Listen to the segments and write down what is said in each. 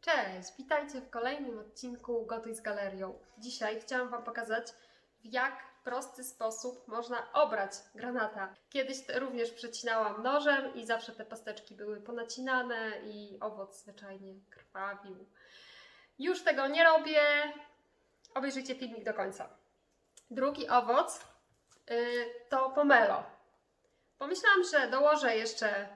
Cześć, witajcie w kolejnym odcinku Gotuj z Galerią. Dzisiaj chciałam Wam pokazać, w jak prosty sposób można obrać granata. Kiedyś również przecinałam nożem i zawsze te pasteczki były ponacinane i owoc zwyczajnie krwawił. Już tego nie robię. Obejrzyjcie filmik do końca. Drugi owoc y, to pomelo. Pomyślałam, że dołożę jeszcze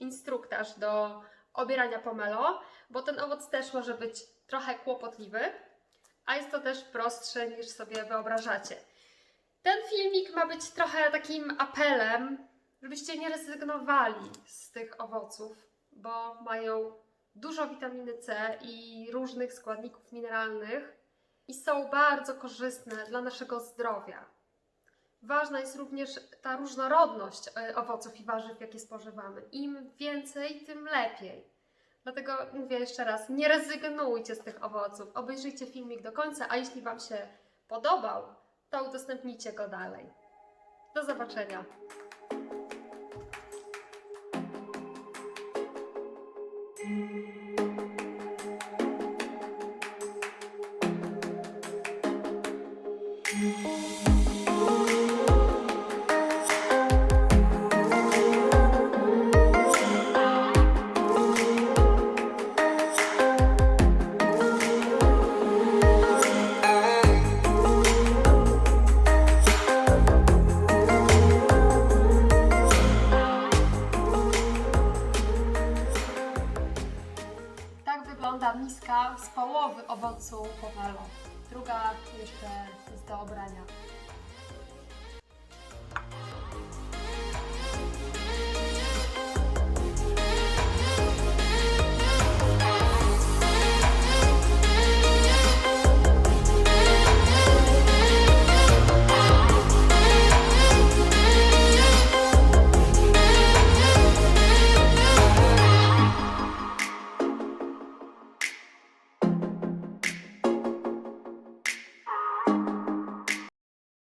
instruktaż do obierania pomelo, bo ten owoc też może być trochę kłopotliwy, a jest to też prostsze niż sobie wyobrażacie. Ten filmik ma być trochę takim apelem, żebyście nie rezygnowali z tych owoców, bo mają dużo witaminy C i różnych składników mineralnych i są bardzo korzystne dla naszego zdrowia. Ważna jest również ta różnorodność e, owoców i warzyw, jakie spożywamy. Im więcej, tym lepiej. Dlatego mówię jeszcze raz, nie rezygnujcie z tych owoców. Obejrzyjcie filmik do końca, a jeśli Wam się podobał, to udostępnijcie go dalej. Do zobaczenia. Wygląda miska z połowy owocu pomelo. Druga jeszcze jest do obrania.